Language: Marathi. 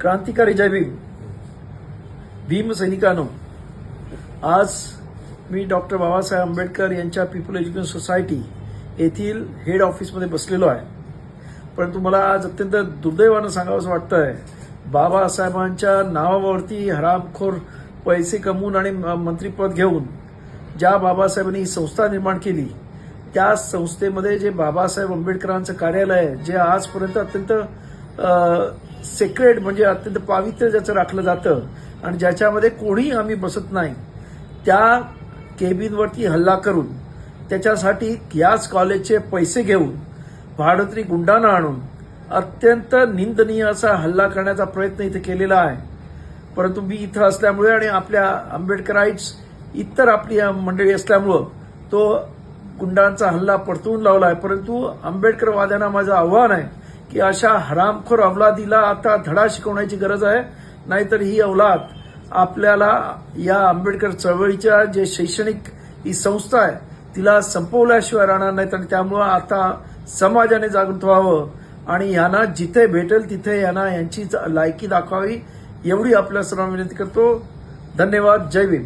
क्रांतिकारी जय भीम. भीम आज मी डॉक्टर बाबासाहेब आंबेडकर यांच्या पीपल एज्युकेशन सोसायटी येथील हेड ऑफिसमध्ये बसलेलो आहे. परंतु मला आज अत्यंत दुर्दैवानं सांगावंसं आहे बाबासाहेबांच्या नावावरती हरामखोर पैसे कमवून आणि म- मंत्रीपद घेऊन ज्या बाबासाहेबांनी ही संस्था निर्माण केली त्या संस्थेमध्ये जे बाबासाहेब आंबेडकरांचं कार्यालय आहे जे आजपर्यंत अत्यंत सेक्रेड म्हणजे अत्यंत पावित्र्य ज्याचं राखलं जातं आणि ज्याच्यामध्ये कोणीही आम्ही बसत नाही त्या केबिनवरती हल्ला करून त्याच्यासाठी याच कॉलेजचे पैसे घेऊन भाडोत्री गुंडांना आणून अत्यंत निंदनीय असा हल्ला करण्याचा प्रयत्न इथे केलेला आहे. परंतु मी इथं असल्यामुळे आणि आपल्या आंबेडकराईट्स इतर आपली मंडळी असल्यामुळं तो गुंडांचा हल्ला परतवून लावला आहे. परंतु आंबेडकरवाद्यांना माझं आव्हान आहे की अशा हरामखोर अवलादीला आता धडा शिकवण्याची गरज आहे. नाहीतर ही अवलाद आपल्याला या आंबेडकर चळवळीच्या जे शैक्षणिक ही संस्था आहे तिला संपवल्याशिवाय राहणार नाहीत आणि त्यामुळं आता समाजाने जागृत व्हावं आणि यांना जिथे भेटेल तिथे यांना यांची लायकी दाखवावी एवढी आपल्या सर्वांना विनंती करतो. धन्यवाद. जय भीम.